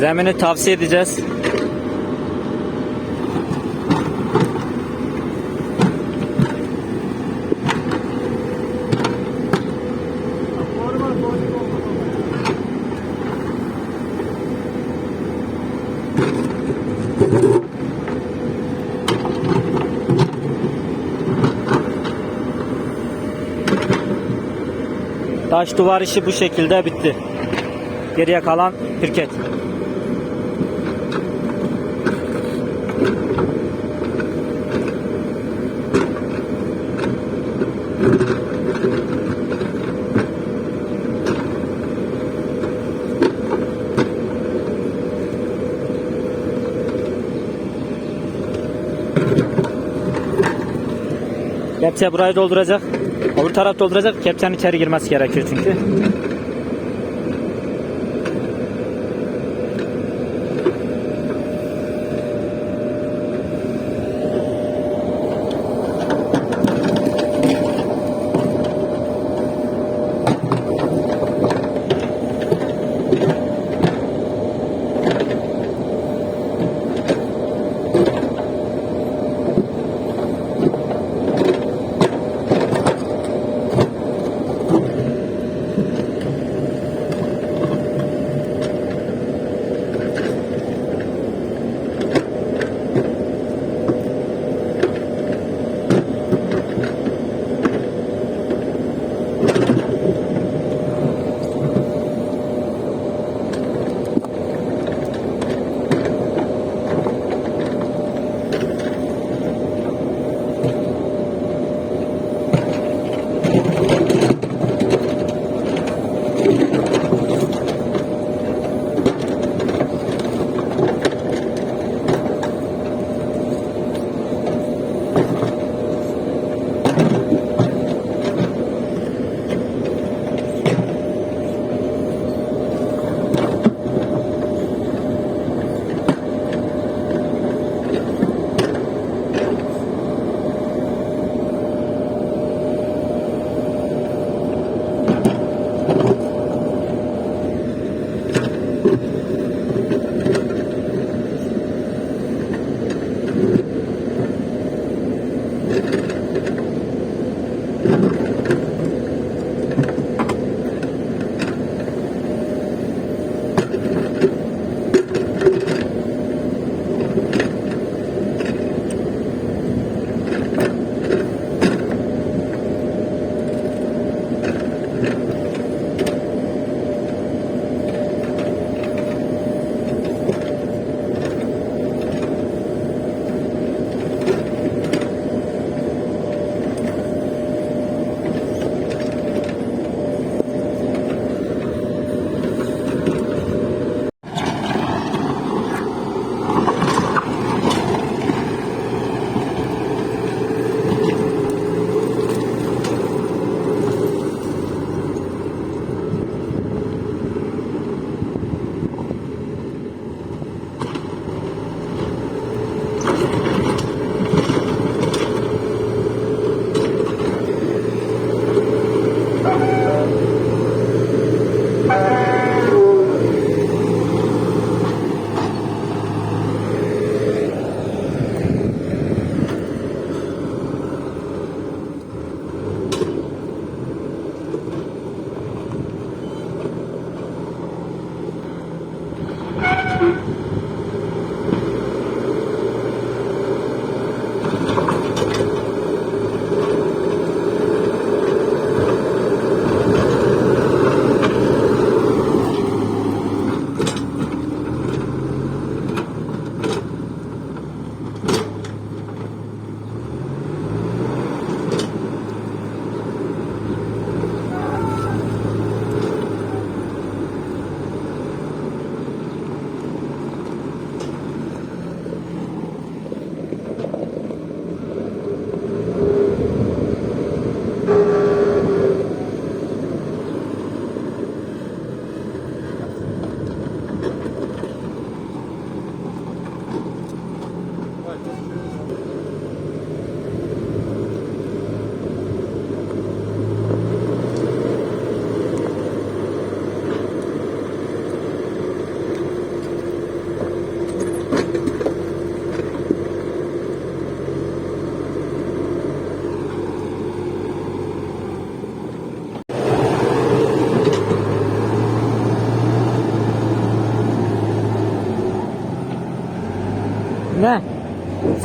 Zemini tavsiye edeceğiz. Taş duvar işi bu şekilde bitti. Geriye kalan pirket. Kepçe burayı dolduracak. Öbür taraf dolduracak. Kepçenin içeri girmesi gerekiyor çünkü.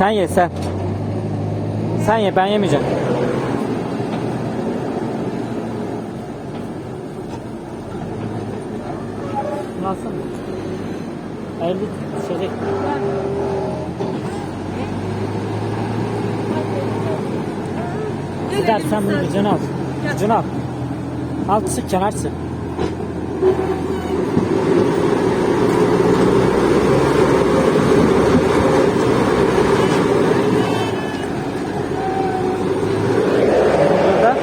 Sen ye sen. Sen ye ben yemeyeceğim. Nasıl? Elli şey. Gider sen bunu ucunu al. Ucunu al. Al sık kenar sık. Burada.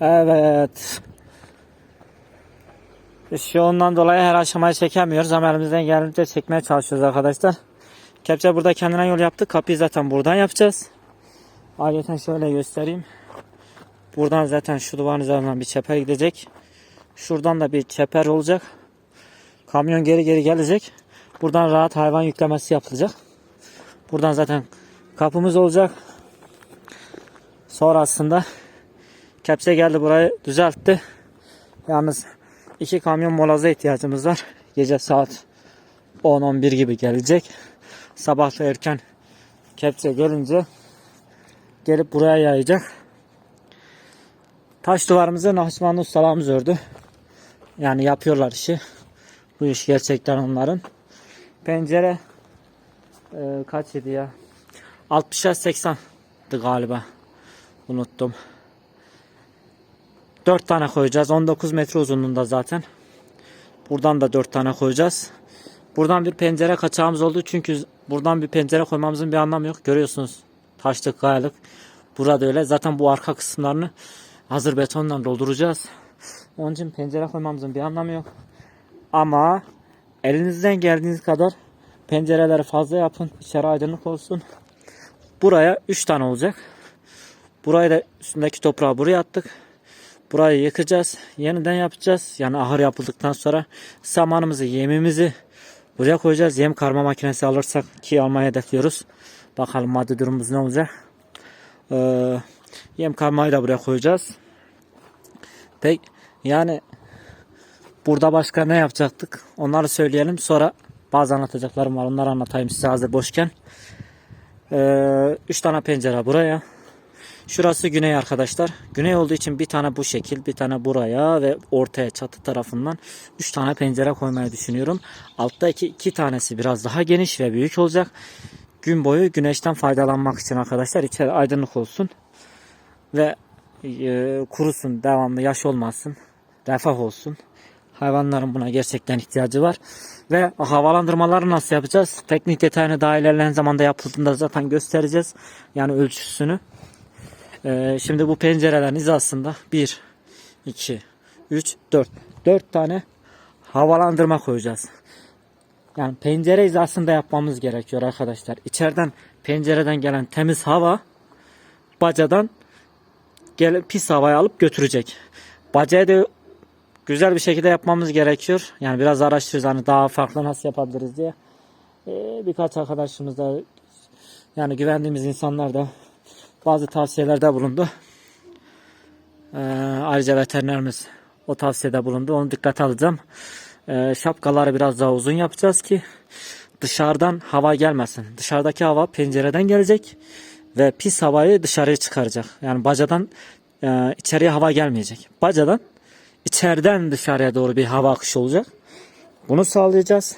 Evet. İş yoğundan dolayı her aşamayı çekemiyoruz ama elimizden geldiğince çekmeye çalışıyoruz arkadaşlar. Kepçe burada kendine yol yaptı. Kapıyı zaten buradan yapacağız. Ayrıca şöyle göstereyim. Buradan zaten şu duvarın üzerinden bir çeper gidecek. Şuradan da bir çeper olacak. Kamyon geri geri gelecek. Buradan rahat hayvan yüklemesi yapılacak. Buradan zaten kapımız olacak. Sonrasında Kepçe geldi burayı düzeltti. Yalnız iki kamyon molaza ihtiyacımız var. Gece saat 10-11 gibi gelecek. Sabah da erken kepçe gelince gelip buraya yayacak. Taş duvarımızı Nahçıvanlı ustalarımız ördü. Yani yapıyorlar işi. Bu iş gerçekten onların. Pencere e, kaç idi ya? 60'a 80'di galiba. Unuttum. 4 tane koyacağız. 19 metre uzunluğunda zaten. Buradan da 4 tane koyacağız. Buradan bir pencere kaçağımız oldu. Çünkü buradan bir pencere koymamızın bir anlamı yok. Görüyorsunuz. Taşlık, kayalık. Burada öyle. Zaten bu arka kısımlarını hazır betonla dolduracağız. Onun için pencere koymamızın bir anlamı yok. Ama elinizden geldiğiniz kadar pencereleri fazla yapın. İçeri aydınlık olsun. Buraya 3 tane olacak. Burayı da üstündeki toprağı buraya attık. Burayı yıkacağız. Yeniden yapacağız. Yani ahır yapıldıktan sonra samanımızı, yemimizi buraya koyacağız. Yem karma makinesi alırsak ki almayı hedefliyoruz. Bakalım maddi durumumuz ne olacak. Ee, yem karmayı da buraya koyacağız. Pek yani burada başka ne yapacaktık? Onları söyleyelim. Sonra bazı anlatacaklarım var. Onları anlatayım size hazır boşken. Ee, üç tane pencere buraya. Şurası güney arkadaşlar. Güney olduğu için bir tane bu şekil, bir tane buraya ve ortaya çatı tarafından 3 tane pencere koymayı düşünüyorum. Alttaki iki tanesi biraz daha geniş ve büyük olacak. Gün boyu güneşten faydalanmak için arkadaşlar içeri aydınlık olsun ve e, kurusun, devamlı yaş olmasın, refah olsun. Hayvanların buna gerçekten ihtiyacı var. Ve havalandırmaları nasıl yapacağız? Teknik detayını daha ilerleyen zamanda yapıldığında zaten göstereceğiz. Yani ölçüsünü. Ee, şimdi bu pencerelerin hizasında 1, 2, 3, 4. 4 tane havalandırma koyacağız. Yani pencere hizasında yapmamız gerekiyor arkadaşlar. İçeriden pencereden gelen temiz hava bacadan gelen pis havayı alıp götürecek. Bacayı da güzel bir şekilde yapmamız gerekiyor. Yani biraz araştırıyoruz hani daha farklı nasıl yapabiliriz diye. Ee, birkaç arkadaşımız da yani güvendiğimiz insanlar da bazı tavsiyelerde bulundu. Ee, ayrıca veterinerimiz o tavsiyede bulundu. Onu dikkate alacağım. Ee, şapkaları biraz daha uzun yapacağız ki dışarıdan hava gelmesin. Dışarıdaki hava pencereden gelecek ve pis havayı dışarıya çıkaracak. Yani bacadan e, içeriye hava gelmeyecek. Bacadan içeriden dışarıya doğru bir hava akışı olacak. Bunu sağlayacağız.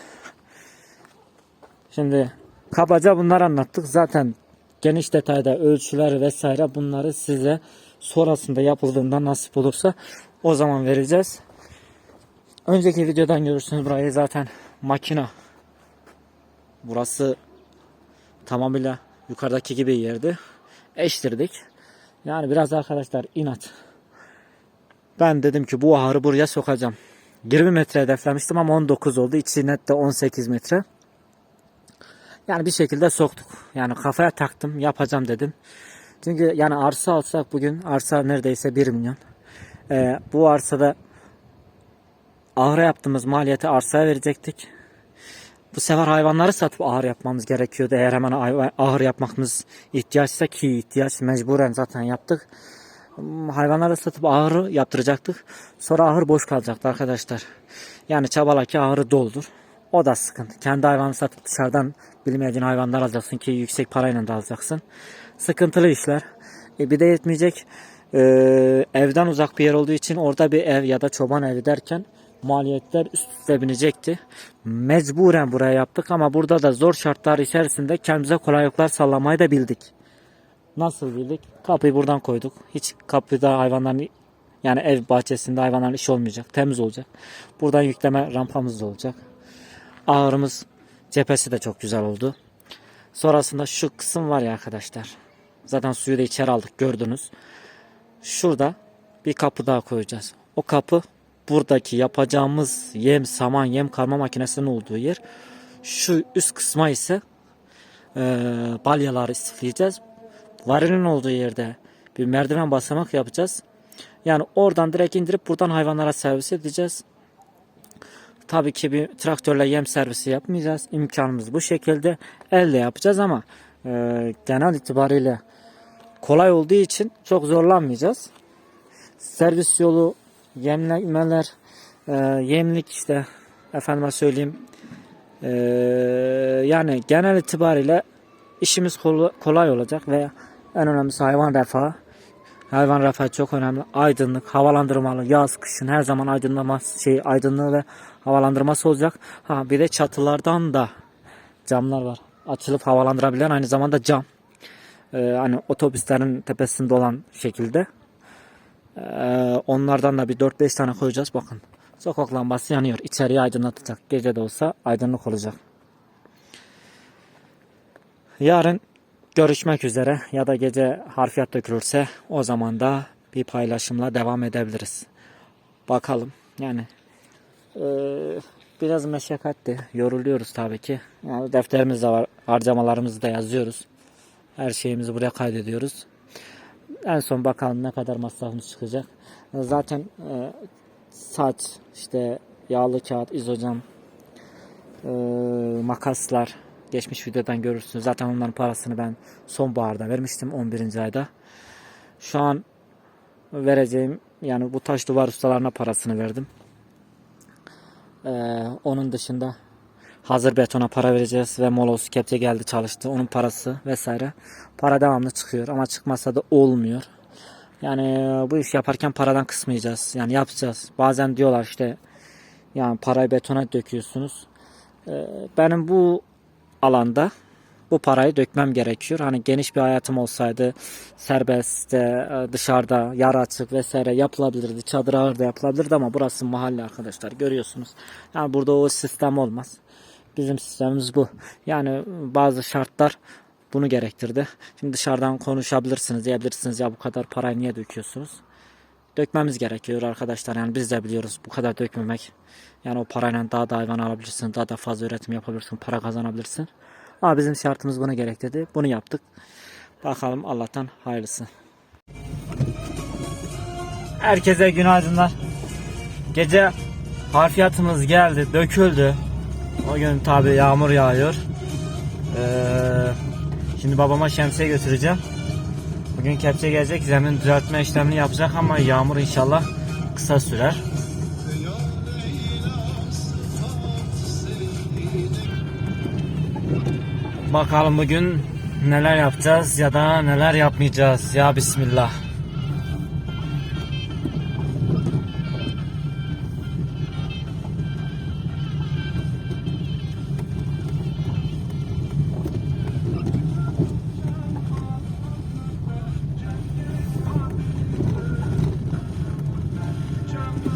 Şimdi kabaca bunları anlattık. Zaten geniş detayda ölçüler vesaire bunları size sonrasında yapıldığında nasip olursa o zaman vereceğiz. Önceki videodan görürsünüz burayı zaten makina. Burası tamamıyla yukarıdaki gibi yerdi. Eştirdik. Yani biraz arkadaşlar inat. Ben dedim ki bu ahırı buraya sokacağım. 20 metre hedeflemiştim ama 19 oldu. İçi net de 18 metre. Yani bir şekilde soktuk. Yani kafaya taktım yapacağım dedim. Çünkü yani arsa alsak bugün arsa neredeyse 1 milyon. Ee, bu arsada ahıra yaptığımız maliyeti arsaya verecektik. Bu sefer hayvanları satıp ahır yapmamız gerekiyordu. Eğer hemen ah- ahır yapmamız ihtiyaçsa ki ihtiyaç mecburen zaten yaptık. Hayvanları satıp ahırı yaptıracaktık. Sonra ahır boş kalacaktı arkadaşlar. Yani çabala ki ahırı doldur. O da sıkıntı. Kendi hayvanı satıp dışarıdan bilmediğin hayvanlar alacaksın ki yüksek parayla da alacaksın. Sıkıntılı işler. E bir de yetmeyecek. Ee, evden uzak bir yer olduğu için orada bir ev ya da çoban evi derken maliyetler üst üste binecekti. Mecburen buraya yaptık ama burada da zor şartlar içerisinde kendimize kolaylıklar sağlamayı da bildik. Nasıl bildik? Kapıyı buradan koyduk. Hiç kapıda hayvanların yani ev bahçesinde hayvanların işi olmayacak. Temiz olacak. Buradan yükleme rampamız da olacak. Ağırımız cephesi de çok güzel oldu. Sonrasında şu kısım var ya arkadaşlar. Zaten suyu da içeri aldık gördünüz. Şurada bir kapı daha koyacağız. O kapı buradaki yapacağımız yem, saman, yem karma makinesinin olduğu yer. Şu üst kısma ise e, balyaları istifleyeceğiz. Varilin olduğu yerde bir merdiven basamak yapacağız. Yani oradan direkt indirip buradan hayvanlara servis edeceğiz. Tabii ki bir traktörle yem servisi yapmayacağız. İmkanımız bu şekilde. Elle yapacağız ama e, genel itibariyle kolay olduğu için çok zorlanmayacağız. Servis yolu, yemlemeler, e, yemlik işte efendime söyleyeyim. E, yani genel itibariyle işimiz kol- kolay olacak ve en önemlisi hayvan refahı. Hayvan refahı çok önemli. Aydınlık, havalandırmalı, yaz, kışın her zaman aydınlama şey aydınlığı ve havalandırması olacak. Ha bir de çatılardan da camlar var. Açılıp havalandırabilen aynı zamanda cam. Ee, hani otobüslerin tepesinde olan şekilde. Ee, onlardan da bir 4-5 tane koyacağız. Bakın. Sokak lambası yanıyor. İçeriği aydınlatacak. Gece de olsa aydınlık olacak. Yarın görüşmek üzere ya da gece harfiyat dökülürse o zaman da bir paylaşımla devam edebiliriz. Bakalım yani eee, biraz meşakkatli yoruluyoruz tabii ki. Yani defterimiz de var harcamalarımızı da yazıyoruz. Her şeyimizi buraya kaydediyoruz. En son bakalım ne kadar masrafımız çıkacak. Zaten eee, saç işte yağlı kağıt izocam eee, makaslar geçmiş videodan görürsünüz. Zaten onların parasını ben sonbaharda vermiştim 11. ayda. Şu an vereceğim yani bu taş duvar ustalarına parasını verdim. Ee, onun dışında hazır betona para vereceğiz ve molos kepçe geldi çalıştı. Onun parası vesaire. Para devamlı çıkıyor ama çıkmasa da olmuyor. Yani bu iş yaparken paradan kısmayacağız. Yani yapacağız. Bazen diyorlar işte yani parayı betona döküyorsunuz. Ee, benim bu alanda bu parayı dökmem gerekiyor. Hani geniş bir hayatım olsaydı serbest e, dışarıda yer açık vesaire yapılabilirdi. Çadır ağır da yapılabilirdi ama burası mahalle arkadaşlar görüyorsunuz. Yani burada o sistem olmaz. Bizim sistemimiz bu. Yani bazı şartlar bunu gerektirdi. Şimdi dışarıdan konuşabilirsiniz diyebilirsiniz ya bu kadar parayı niye döküyorsunuz? Dökmemiz gerekiyor arkadaşlar. Yani biz de biliyoruz bu kadar dökmemek. Yani o parayla daha da hayvan alabilirsin, daha da fazla üretim yapabilirsin, para kazanabilirsin. Ama bizim şartımız bunu gerektirdi. Bunu yaptık. Bakalım Allah'tan hayırlısı. Herkese günaydınlar. Gece harfiyatımız geldi, döküldü. O gün tabi yağmur yağıyor. Ee, şimdi babama şemsiye götüreceğim. Bugün kepçe gelecek, zemin düzeltme işlemini yapacak ama yağmur inşallah kısa sürer. Bakalım bugün neler yapacağız ya da neler yapmayacağız. Ya Bismillah.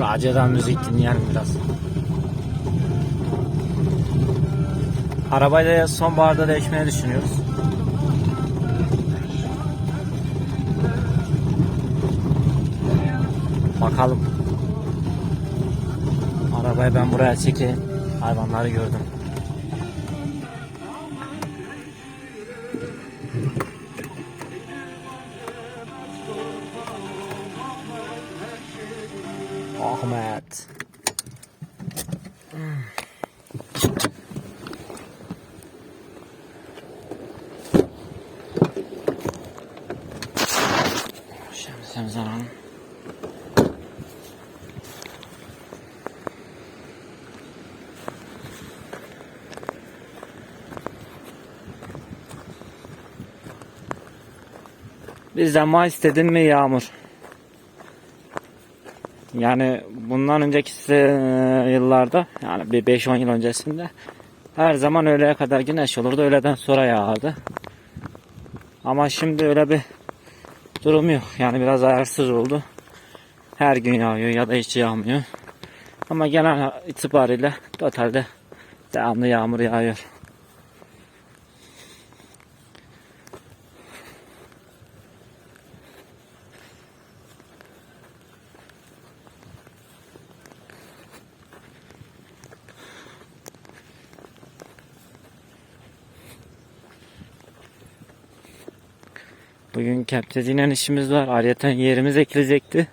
Radyodan müzik dinleyelim biraz. Arabayı da sonbaharda değişmeyi düşünüyoruz. Bakalım. Arabayı ben buraya çekeyim. Hayvanları gördüm. Bizden ma istedin mi yağmur? Yani bundan önceki se- yıllarda yani bir 5-10 yıl öncesinde her zaman öğleye kadar güneş olurdu. Öğleden sonra yağardı. Ama şimdi öyle bir durum yok. Yani biraz ayarsız oldu. Her gün yağıyor ya da hiç yağmıyor. Ama genel itibariyle totalde devamlı yağmur yağıyor. Bugün kepçeciyle işimiz var. Ayrıca yerimiz ekilecekti.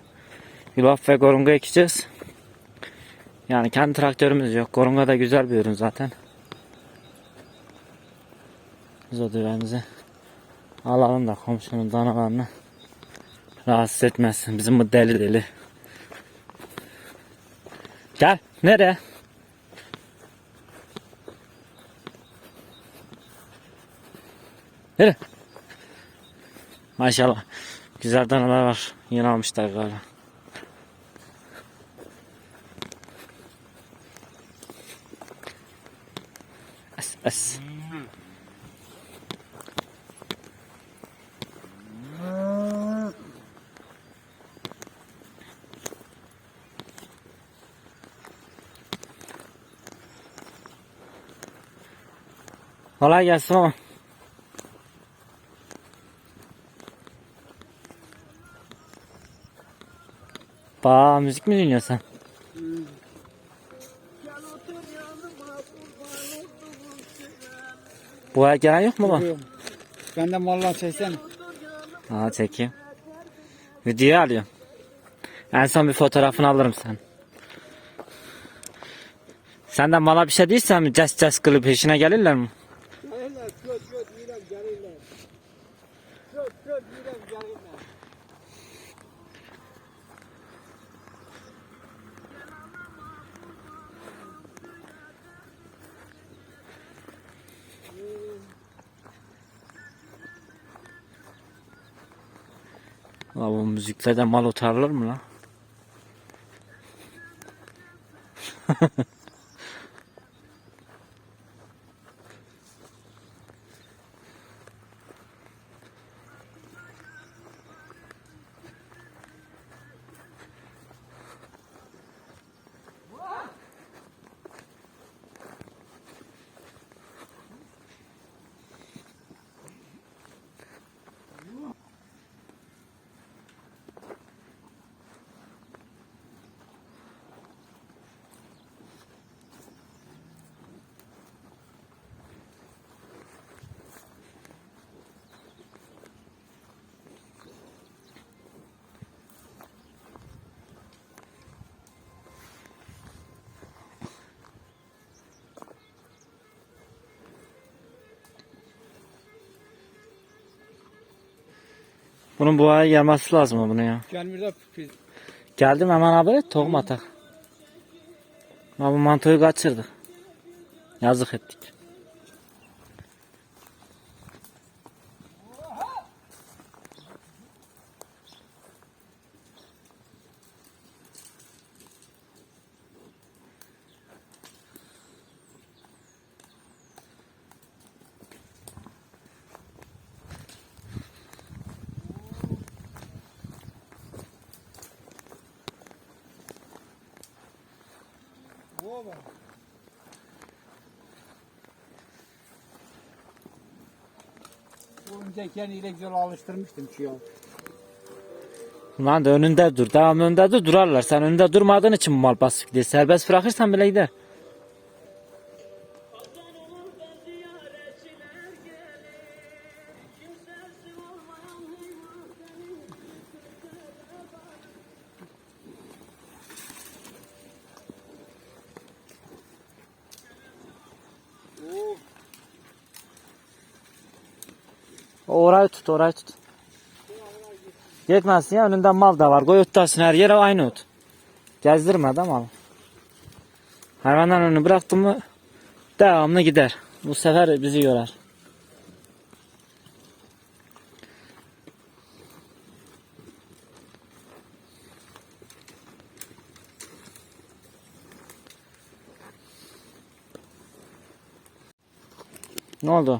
Yulaf ve gorunga ekeceğiz. Yani kendi traktörümüz yok. Gorunga da güzel bir ürün zaten. Biz o düğümümüzü alalım da komşunun danalarını rahatsız etmesin. Bizim bu deli deli. Gel. Nereye? Nereye? Maşallah. Güzel danalar var. Yeni almışlar galiba. Es, es. Kolay gelsin Ba müzik mi dinliyorsun sen? Bu ay gelen yok mu baba? Ben de mallar çeksene. Aa çekeyim. Video alıyorum. En son bir fotoğrafını alırım sen. Senden bana bir şey değilsen mi? Ces ces kılıp peşine gelirler mi? Gelirler, göt yürem gelirler. Göt yürem gelirler. Müziklerden mal otarılır mı lan? Bunun bu ay gelmesi lazım mı bunu ya? Gelmirde Geldim hemen haber et tohum atak. Ama bu mantoyu kaçırdık. Yazık ettik. Baba. Önceyken ile güzel alıştırmıştım şu yol. Lan da önünde dur. Devamlı önünde dur durarlar. Sen önünde durmadığın için mal basık gidiyor. Serbest bırakırsan bile gider. Orayı tut orayı tut. Yetmezsin ya önünden mal da var. Koy öttasın her yere aynı ot. Gezdirme de mal. Hayvandan önünü bıraktın mı devamlı gider. Bu sefer bizi yorar. Ne oldu?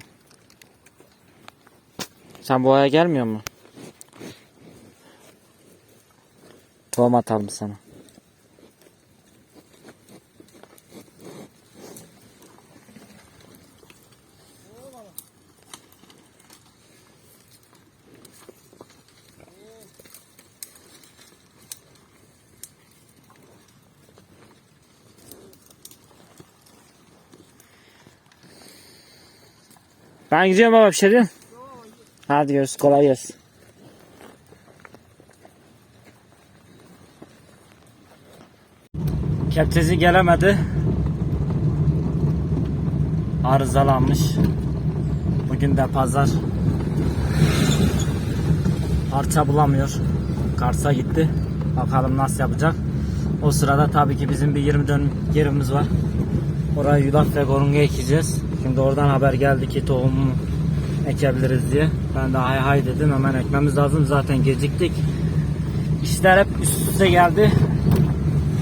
Sen bu aya gelmiyor mu? Tohum atalım sana. Ben gidiyorum baba bir şey diyorsun. Hadi görüşürüz kolay gelsin. Kepçeci gelemedi. Arızalanmış. Bugün de pazar. Parça bulamıyor. Kars'a gitti. Bakalım nasıl yapacak. O sırada tabii ki bizim bir 20 dönüm yerimiz var. Oraya yulaf ve gorunga ekeceğiz. Şimdi oradan haber geldi ki tohumu ekebiliriz diye. Ben de hay hay dedim hemen ekmemiz lazım zaten geciktik. İşler hep üst üste geldi.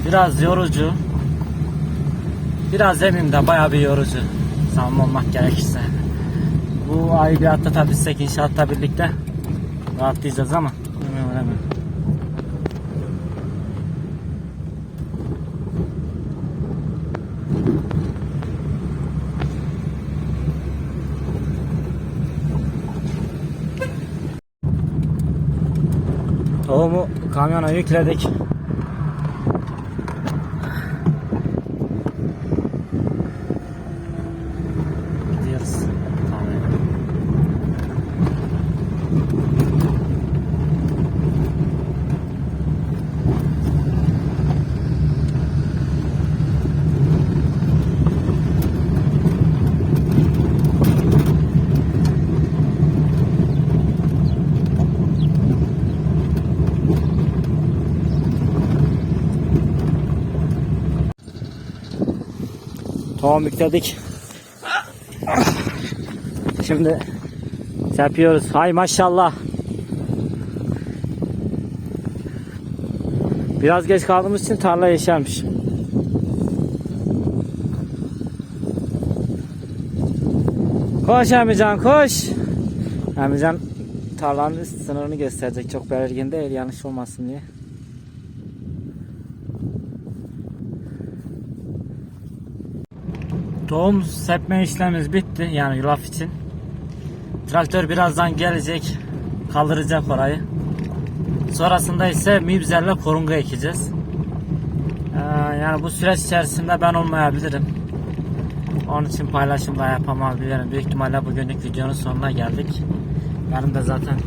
Biraz yorucu. Biraz zemin de bayağı bir yorucu. Samim olmak gerekirse. Bu ayı bir atlatabilsek inşaatta birlikte rahatlayacağız ama. Hemen hemen. Tohumu kamyona yükledik. Gidiyoruz. Tamam. Tohum yükledik. Şimdi yapıyoruz. Hay maşallah. Biraz geç kaldığımız için tarla yeşermiş. Koş Emircan koş. Emircan tarlanın sınırını gösterecek. Çok belirgin değil yanlış olmasın diye. Tohum sepme işlemimiz bitti. Yani yulaf için. Traktör birazdan gelecek. Kaldıracak orayı. Sonrasında ise mibzerle korunga ekeceğiz. Ee, yani bu süreç içerisinde ben olmayabilirim. Onun için paylaşım da yapamayabilirim. Büyük ihtimalle bugünlük videonun sonuna geldik. Benim de zaten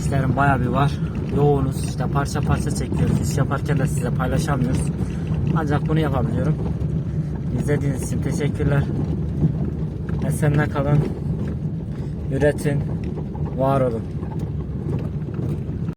işlerim baya bir var. Yoğunuz. İşte parça parça çekiyoruz. İş yaparken de size paylaşamıyoruz. Ancak bunu yapabiliyorum. İzlediğiniz için teşekkürler. Esenle kalın. Üretin. Var olun.